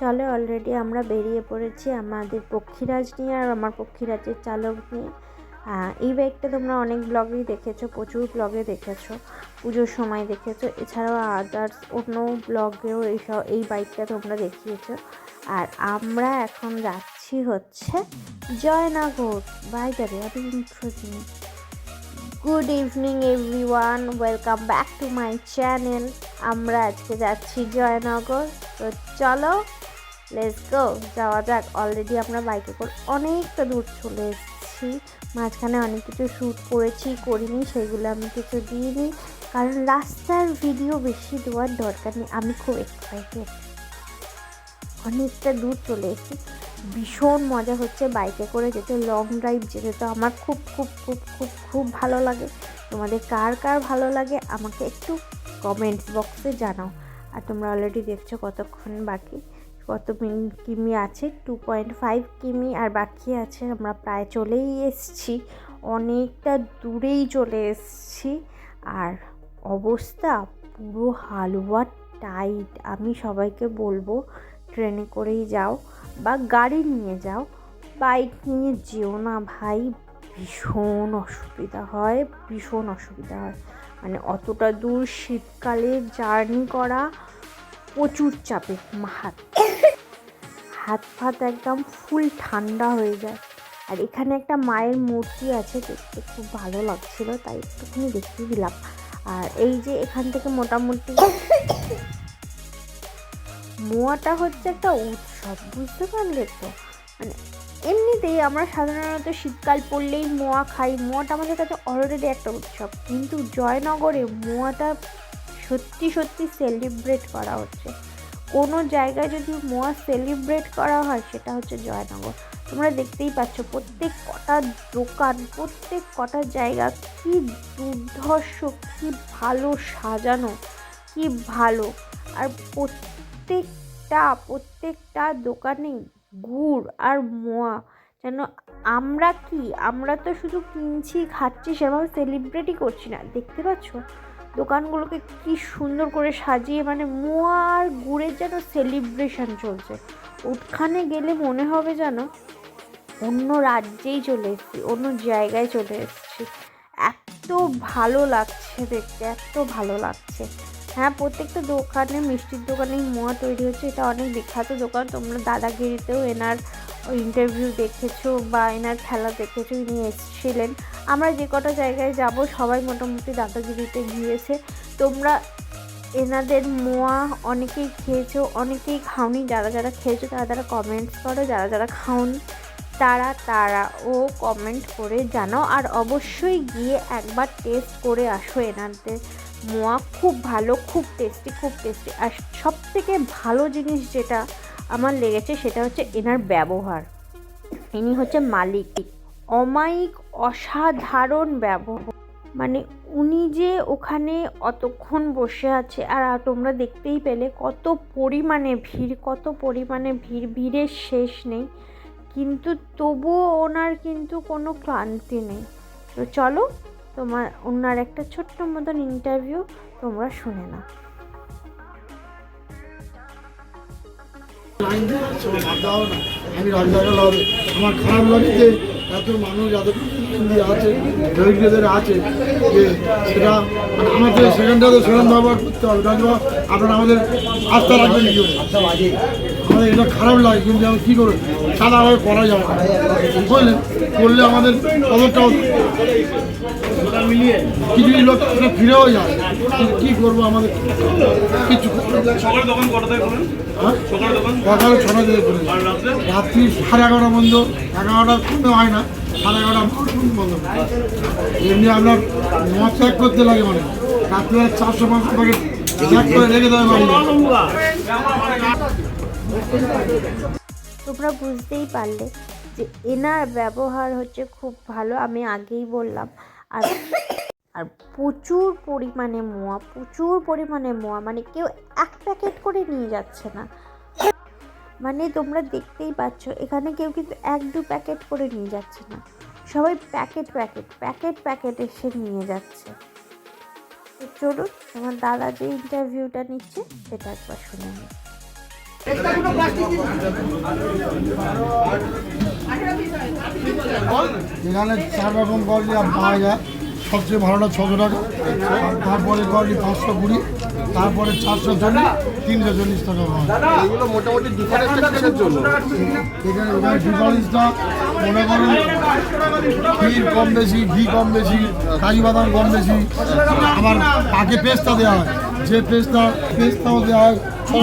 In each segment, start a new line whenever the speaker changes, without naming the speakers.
চলে অলরেডি আমরা বেরিয়ে পড়েছি আমাদের পক্ষীরাজ নিয়ে আর আমার পক্ষীরাজের চালক নিয়ে। এই বাইকটা তোমরা অনেক ব্লগেই দেখেছ, প্রচুর ব্লগে দেখেছ, পুজোর সময় দেখেছ। এছাড়াও আদার্স অন্য ব্লগেও এইসব এই বাইকটা তোমরা দেখিয়েছো। আর আমরা এখন যাচ্ছি হচ্ছে জয়নগর। বাই দ্য আমি ইন্ট্রো দিই। Good evening everyone welcome back to my channel আমরা আজকে যাচ্ছি জয়নগর। তো চলো লেটস গো যাওয়া যাক। অলরেডি আমরা বাইকে করে অনেকটা দূর চলে এসেছি। মাঝখানে অনেক কিছু শ্যুট করেছি, করিনি, সেগুলো আমি কিছু দিইনি। কারণ রাস্তার ভিডিও বেশি দেওয়ার দরকার নেই। আমি খুব এক্সাইটেড অনেকটা দূর চলে এসেছি। ভীষণ মজা হচ্ছে বাইকে করে যেতে। লং ড্রাইভ যেতে তো আমার খুব খুব খুব খুব খুব ভালো লাগে। তোমাদের কার কার ভালো লাগে আমাকে একটু কমেন্টস বক্সে জানাও। আর তোমরা অলরেডি দেখছ কতক্ষণ বাকি। কত কিমি আছে? টু পয়েন্ট ফাইভ কিমি। আর বাকি আছে, আমরা প্রায় চলেই এসছি। অনেকটা দূরেই চলে এসছি। আর অবস্থা পুরো হালুয়া টাইট আমি সবাইকে বলব, ট্রেনে করেই যাও বা গাড়ি নিয়ে যাও। বাইক নিয়ে যেও না ভাই। ভীষণ অসুবিধা হয়, ভীষণ অসুবিধা হয়। মানে অতটা দূর শীতকালে জার্নি করা প্রচুর চাপে হাত হাত ফাত একদম ফুল ঠান্ডা হয়ে যায়। আর এখানে একটা মায়ের মূর্তি আছে, দেখতে খুব ভালো লাগছিল, তাই একটুখানি দেখিয়ে দিলাম। আর এই যে এখান থেকে মোটামুটি মোয়াটা হচ্ছে একটা উৎসব, বুঝতে পারলে তো? মানে এমনিতেই আমরা সাধারণত শীতকাল পড়লেই মোয়া খাই, মোয়াটা আমাদের কাছে অলরেডি একটা উৎসব। কিন্তু জয়নগরে মোয়াটা সত্যি সত্যি সেলিব্রেট করা হচ্ছে। কোনো জায়গায় যদি মোয়া সেলিব্রেট করা হয়, সেটা হচ্ছে জয়নগর। তোমরা দেখতেই পাচ্ছ প্রত্যেক কটা দোকান, প্রত্যেক কটা জায়গা কি দুর্ধর্ষ, কি ভালো সাজানো, কি ভালো। আর প্রত্যেকটা প্রত্যেকটা দোকানে গুড় আর মোয়া। যেন আমরা কি, আমরা তো শুধু কিনছি, খাচ্ছি, সেভাবে সেলিব্রেটই করছি না। দেখতে পাচ্ছ? দোকানগুলোকে কি সুন্দর করে সাজিয়ে মানে মোয়া আর গুড়ের যেন সেলিব্রেশন চলছে। ওখানে গেলে মনে হবে যেন অন্য রাজ্যেই চলে এসেছি, অন্য জায়গায় চলে এসেছি। এত ভালো লাগছে দেখতে, এত ভালো লাগছে। হ্যাঁ প্রত্যেকটা দোকানে, মিষ্টির দোকানেই মোয়া তৈরি হচ্ছে, এটা অনেক বিখ্যাত দোকান। তোমরা দাদাগিরিতেও এনার ইন্টারভিউ দেখেছ বা এনার খেলা দেখেছ ইনি এসেছিলেন। আমরা যে কটা জায়গায় যাব, সবাই মোটামুটি দাদাগিরিতে গিয়েছে। তোমরা এনাদের মোয়া অনেকেই খেয়েছো, অনেকেই খাওনি। যারা যারা খেয়েছো, তারা তারা কমেন্টস করো। যারা যারা খাওনি, তারা তারা ও কমেন্ট করে জানাও। আর অবশ্যই গিয়ে একবার টেস্ট করে আসো এনাদের মোয়া। খুব ভালো, খুব টেস্টি খুব টেস্টি আর সব থেকে ভালো জিনিস যেটা আমার লেগেছে সেটা হচ্ছে এনার ব্যবহার। ইনি হচ্ছে মালিক। অমায়িক, অসাধারণ ব্যবহার। মানে উনি যে ওখানে অতক্ষণ বসে আছে, আর তোমরা দেখতেই পেলে কত পরিমাণে ভিড়, কত পরিমাণে ভিড়, ভিড়ের শেষ নেই। কিন্তু তবুও ওনার কিন্তু কোনো ক্লান্তি নেই। তো চলো, তোমার ওনার একটা ছোট্ট মতন ইন্টারভিউ তোমরা শুনে নাও।
আমি রাজধানী আমার খারাপ লাগে যে এত মানুষ এত হিন্দি আছে আছে যে সেটা আমাদের সেখানটা তো সেখান ব্যবহার করতে হবে আপনারা আমাদের আস্থা রাখবেন আমাদের এটা খারাপ লাগে কিন্তু আমি কী করব? সাদাভাবে করা যাবে না। বুঝলেন? করলে আমাদের কদরটাও কিছু লোক সেটা ফিরেও যায়। কিন্তু কী করব আমাদের? কিছু
সকালে দোকান কটা থেকে খোলেন?
হ্যাঁ?
সকালে
ছটা থেকে করে
রাত্রি?
সাড়ে এগারোটা বন্ধ এগারোটার কমে হয় না। সাড়ে এগারোটা বন্ধ। এমনি আপনার মদ ত্যাগ করতে লাগে মানে। রাত্রে চারশো পাঁচশো প্যাকেট ত্যাগ করে রেখে দেবে বাড়ি
তোমরা বুঝতেই পারলে যে এনার ব্যবহার হচ্ছে খুব ভালো, আমি আগেই বললাম। আর আর প্রচুর পরিমাণে মোয়া, প্রচুর পরিমাণে মোয়া মানে কেউ এক প্যাকেট করে নিয়ে যাচ্ছে না। মানে তোমরা দেখতেই পাচ্ছ, এখানে কেউ কিন্তু এক দু প্যাকেট করে নিয়ে যাচ্ছে না। সবাই প্যাকেট প্যাকেট প্যাকেট প্যাকেট এসে নিয়ে যাচ্ছে। চলুন তোমার দাদা যে ইন্টারভিউটা নিচ্ছে, সেটা একবার শুনে নিই।
এখানে চার রকম কোয়ালিটি পাওয়া যায়। সবচেয়ে ভালোটা ছশো টাকা। তারপরে কোয়ালিটি পাঁচশো কুড়ি। তারপরে চারশো চল্লিশ তিনশো চল্লিশ টাকা পাওয়া যায়।
এগুলো মোটামুটি জন্য?
এখানে ডিফারেন্সটা মনে করেন ক্ষীর কম বেশি ঘি কম বেশি কাজু বাদাম কম বেশি। আবার তাকে পেস্তা দেওয়া হয়। যে পেস্তা পেস্তাও দেওয়া হয় ছশো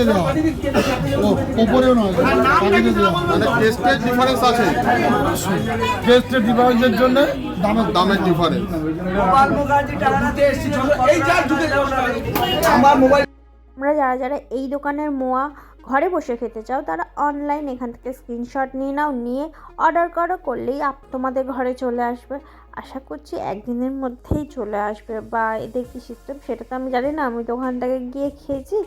দেওয়া। ও ওপরেও নয় দেওয়া।
মানে টেস্টের ডিফারেন্স আছে।
টেস্টের ডিফারেন্সের জন্য দামের
দামের ডিফারেন্স
আমরা যারা যারা এই দোকানের মোয়া ঘরে বসে খেতে চাও, তারা অনলাইন এখান থেকে স্ক্রিনশট নিয়ে নাও, নিয়ে অর্ডার করো, করলেই আপ তোমাদের ঘরে চলে আসবে। আশা করছি একদিনের মধ্যেই চলে আসবে। বা এদের কী সিস্টেম সেটা তো আমি জানি না, আমি তো ওখান থেকে গিয়ে খেয়েছি।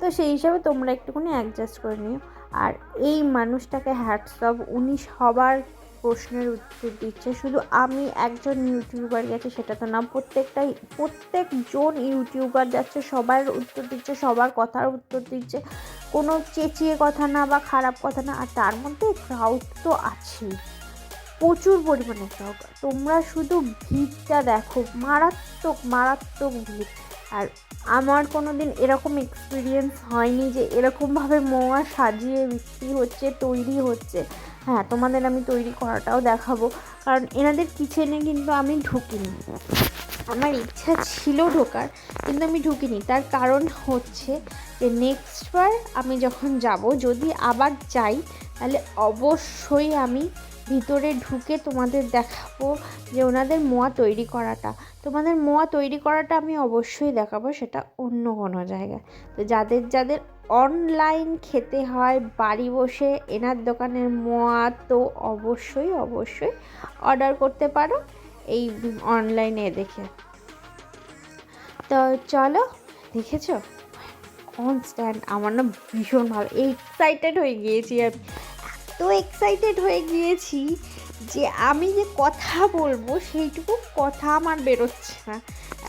তো সেই হিসাবে তোমরা একটুখানি অ্যাডজাস্ট করে নিও। আর এই মানুষটাকে হ্যাটসঅপ উনি সবার প্রশ্নের উত্তর দিচ্ছে। শুধু আমি একজন ইউটিউবার গেছে, সেটা তো না, প্রত্যেকটাই, প্রত্যেকজন ইউটিউবার যাচ্ছে, সবার উত্তর দিচ্ছে, সবার কথার উত্তর দিচ্ছে। কোনো চেঁচিয়ে কথা না বা খারাপ কথা না, আর তার মধ্যে ক্রাউড তো আছেই। প্রচুর পরিমাণে ক্রাউড তোমরা শুধু ভিড়টা দেখো, মারাত্মক মারাত্মক ভিড়। আর আমার কোনো দিন এরকম এক্সপিরিয়েন্স হয়নি যে এরকমভাবে মোয়া সাজিয়ে বিক্রি হচ্ছে, তৈরি হচ্ছে। হ্যাঁ তোমাদের আমি তৈরি করাটাও দেখাবো। কারণ এনাদের কিচেনে কিন্তু আমি ঢুকিনি। আমার ইচ্ছা ছিল ঢোকার, কিন্তু আমি ঢুকিনি। তার কারণ হচ্ছে যে নেক্সটবার আমি যখন যাব, যদি আবার যাই, তাহলে অবশ্যই আমি ভিতরে ঢুকে তোমাদের দেখাবো যে ওনাদের মোয়া তৈরি করাটা। তোমাদের মোয়া তৈরি করাটা আমি অবশ্যই দেখাবো, সেটা অন্য কোনো জায়গায়। তো যাদের যাদের অনলাইন খেতে হয়, বাড়ি বসে এনার দোকানের মোয়া তো অবশ্যই অবশ্যই অর্ডার করতে পারো। এই অনলাইনে দেখে। তো চলো, দেখেছ? কনস্ট্যান্ট আমার না ভীষণ ভালো এক্সাইটেড হয়ে গিয়েছি আমি। এত এক্সাইটেড হয়ে গিয়েছি যে আমি যে কথা বলব, সেইটুকু কথা আমার বেরোচ্ছে না।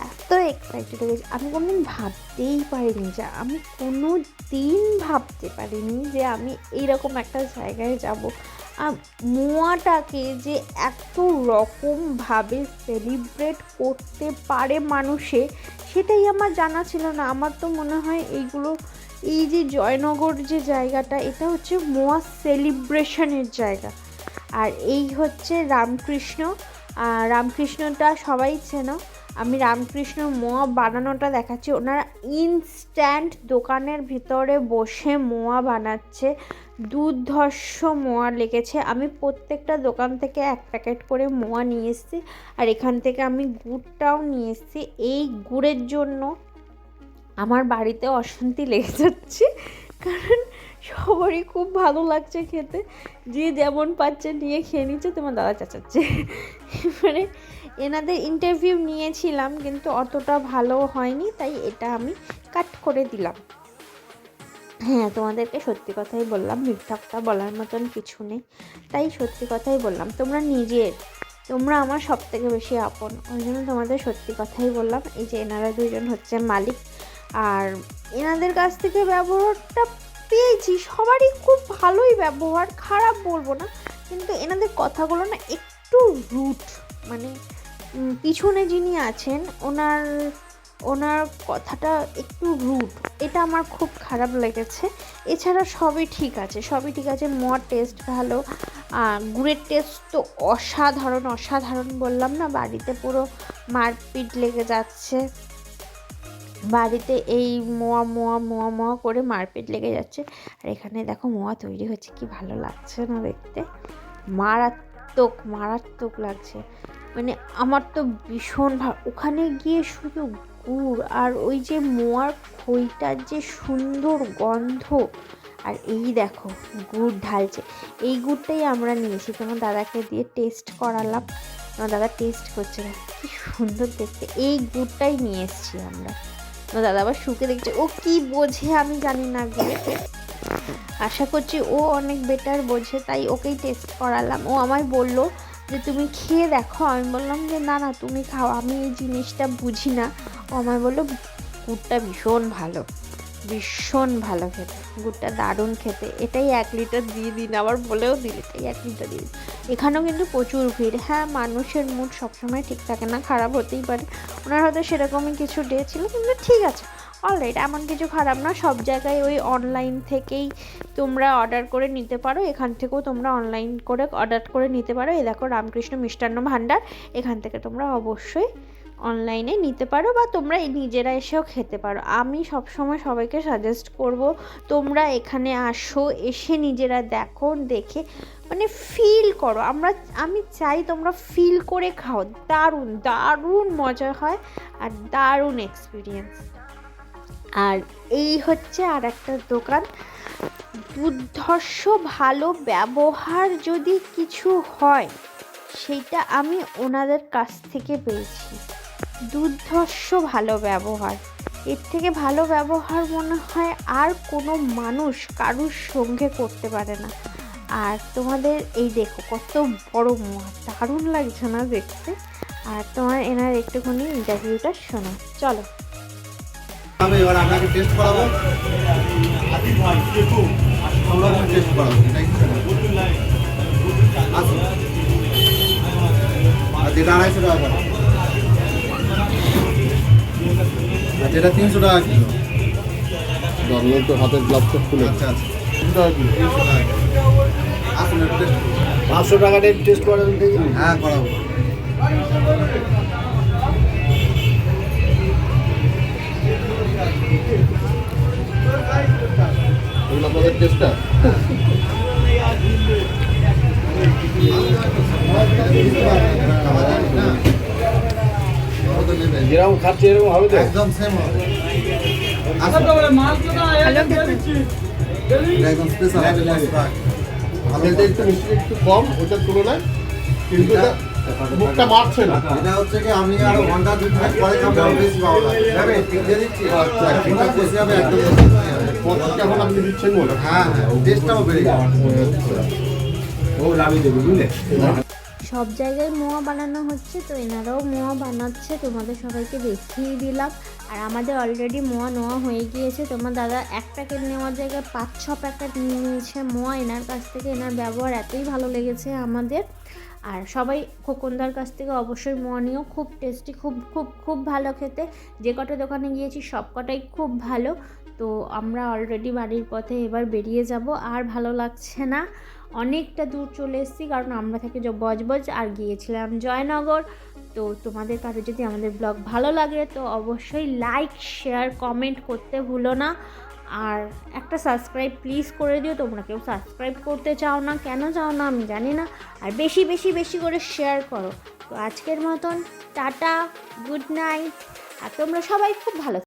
এত এক্সাইটেড হয়ে গেছি আমি কোনোদিন ভাবতেই পারিনি যে, আমি কোনো দিন ভাবতে পারিনি যে আমি এইরকম একটা জায়গায় যাব। মোয়াটাকে যে এত রকমভাবে সেলিব্রেট করতে পারে মানুষে, সেটাই আমার জানা ছিল না। আমার তো মনে হয় এইগুলো, এই যে জয়নগর যে জায়গাটা, এটা হচ্ছে মোয়া সেলিব্রেশনের জায়গা। আর এই হচ্ছে রামকৃষ্ণ। রামকৃষ্ণটা সবাই চেনো। আমি রামকৃষ্ণ মোয়া বানানোটা দেখাচ্ছি। ওনারা ইনস্ট্যান্ট দোকানের ভিতরে বসে মোয়া বানাচ্ছে। দুর্ধর্ষ মোয়া লেগেছে। আমি প্রত্যেকটা দোকান থেকে এক প্যাকেট করে মোয়া নিয়ে এসেছি আর এখান থেকে আমি গুড়টাও নিয়ে এসেছি। এই গুড়ের জন্য আমার বাড়িতে অশান্তি লেগে যাচ্ছে, কারণ সবারই খুব ভালো লাগছে খেতে। যে যেমন পাচ্ছে নিয়ে খেয়ে নিচ্ছে তোমার দাদা চাচাচ্ছে মানে এনাদের ইন্টারভিউ নিয়েছিলাম, কিন্তু অতটা ভালো হয়নি, তাই এটা আমি কাট করে দিলাম। হ্যাঁ তোমাদেরকে সত্যি কথাই বললাম, মিথ্যাটা বলার মতন কিছু নেই। তাই সত্যি কথাই বললাম, তোমরা নিজের, তোমরা আমার সব থেকে বেশি আপন। ওই জন্য তোমাদের সত্যি কথাই বললাম, এই যে এনারা দুজন হচ্ছে মালিক, আর এনাদের কাছ থেকে ব্যবহারটা পেয়েছি, সবারই খুব ভালোই ব্যবহার, খারাপ বলব না, কিন্তু এনাদের কথাগুলো না একটু রুট মানে পিছনে যিনি আছেন, ওনার ওনার কথাটা একটু রুট এটা আমার খুব খারাপ লেগেছে। এছাড়া সবই ঠিক আছে, সবই ঠিক আছে মর টেস্ট ভালো গুড়ের টেস্ট তো অসাধারণ অসাধারণ বললাম না, বাড়িতে পুরো মারপিট লেগে যাচ্ছে। বাড়িতে এই মোয়া মোয়া মোয়া মোয়া করে মারপিট লেগে যাচ্ছে। আর এখানে দেখো মোয়া তৈরি হচ্ছে, কি ভালো লাগছে না দেখতে। মারাত্মক মারাত্মক লাগছে। মানে আমার তো ভীষণ ভালো ওখানে গিয়ে শুধু গুড় আর ওই যে মোয়ার খইটার যে সুন্দর গন্ধ। আর এই দেখো, গুড় ঢালছে। এই গুড়টাই আমরা নিয়েছি তোমার দাদাকে দিয়ে টেস্ট করালাম। আমার দাদা টেস্ট করছে না। কি সুন্দর দেখতে। এই গুড়টাই নিয়ে এসেছি আমরা। আমার দাদা আবার শুকে দেখছে। ও কি বোঝে আমি জানি না গিয়ে আশা করছি ও অনেক বেটার বোঝে, তাই ওকেই টেস্ট করালাম। ও আমায় বলল যে তুমি খেয়ে দেখো, আমি বললাম যে, না না, তুমি খাও, আমি এই জিনিসটা বুঝি না। ও আমায় বলল, গুড়টা ভীষণ ভালো ভীষণ ভালো খেতে, গুড়টা দারুণ খেতে। এটাই এক লিটার দিয়ে দিন, আবার বলেও দিন, এটাই এক লিটার দিয়ে দিন। এখানেও কিন্তু প্রচুর ভিড়। হ্যাঁ মানুষের মুড সবসময় ঠিক থাকে না, খারাপ হতেই পারে। ওনার হয়তো সেরকমই কিছু ডে ছিল, কিন্তু ঠিক আছে। অলরাইট এমন কিছু খারাপ না, সব জায়গায় ওই অনলাইন থেকেই তোমরা অর্ডার করে নিতে পারো, এখান থেকেও তোমরা অনলাইন করে অর্ডার করে নিতে পারো। এই দেখো রামকৃষ্ণ মিষ্টান্ন ভাণ্ডার, এখান থেকে তোমরা অবশ্যই অনলাইনে নিতে পারো বা তোমরা নিজেরা এসেও খেতে পারো। আমি সবসময় সবাইকে সাজেস্ট করব, তোমরা এখানে আসো, এসে নিজেরা দেখো, দেখে মানে ফিল করো। আমরা, আমি চাই তোমরা ফিল করে খাও। দারুণ দারুণ মজা হয় আর দারুণ এক্সপিরিয়েন্স আর এই হচ্ছে আর একটা দোকান। দুর্ধর্ষ ভালো ব্যবহার যদি কিছু হয়, সেটা আমি ওনাদের কাছ থেকে পেয়েছি। দুর্ধর্ষ ভালো ব্যবহার। এর থেকে ভালো ব্যবহার মনে হয় আর কোনো মানুষ কারুর সঙ্গে করতে পারে না। আর তোমাদের এই দেখো কত বড় মোয়া, দারুণ লাগছে না দেখতে। আর তোমার এনার একটুখানি ইন্টারভিউটা শোনো। চলো।
আমি এবার আপনাকে টেস্ট করাবো। টেস্ট করাবো আসুন আর যেটা আড়াইশো টাকা করে। আর যেটা তিনশো টাকা কিলো।
জন্মের তো হাতের গ্লাভসটা খুলে।
আচ্ছা আচ্ছা। তিনশো টাকা কিলো। তিনশো টাকা আসুন টেস্ট
পাঁচশো টাকা টেস্ট করাবেন
হ্যাঁ করাবো।
এগুলো আপনাদের টেস্টটা
যেরকম খাচ্ছে এরকম হবে তো?
একদম সেম হবে। একদম স্পেশাল
এটা একটু মিষ্টি একটু কম ওটার তুলনায়। কিন্তু মুখটা মারছে না।
এটা হচ্ছে কি আমি আরও ঘণ্টা দুই মিনিট পরে খাব বেশি দিচ্ছি
আচ্ছা, ঠিক আছে।
একদম হ্যাঁ হ্যাঁ
সব জায়গায় মোয়া বানানো হচ্ছে, তো এনারাও মোয়া বানাচ্ছে, তোমাদের সবাইকে দেখিয়ে দিলাম। আর আমাদের অলরেডি মোয়া নেওয়া হয়ে গিয়েছে। তোমার দাদা এক প্যাকেট নেওয়ার জায়গায় পাঁচ, ছ প্যাকেট নিয়ে নিয়েছে মোয়া। এনার কাছ থেকে এনার ব্যবহার এতই ভালো লেগেছে আমাদের। আর সবাই খোকনদার কাছ থেকে অবশ্যই মোয়া নিয়েও খুব টেস্টি খুব খুব খুব ভালো খেতে। যে কটা দোকানে গিয়েছি, সব কটাই খুব ভালো। তো আমরা অলরেডি বাড়ির পথে এবার বেরিয়ে যাব। আর ভালো লাগছে না। অনেকটা দূর চলে এসেছি, কারণ আমরা থাকি বজবজ আর গিয়েছিলাম জয়নগর। তো তোমাদের কারও যদি আমাদের ব্লগ ভালো লাগে, তো অবশ্যই লাইক শেয়ার কমেন্ট করতে ভুলো না। আর একটা সাবস্ক্রাইব প্লিজ করে দিও, তোমরা কেউ সাবস্ক্রাইব করতে চাও না, কেন চাও না আমি জানি না। আর বেশি বেশি বেশি করে শেয়ার করো। তো আজকের মতন টাটা গুড নাইট আর তোমরা সবাই খুব ভালো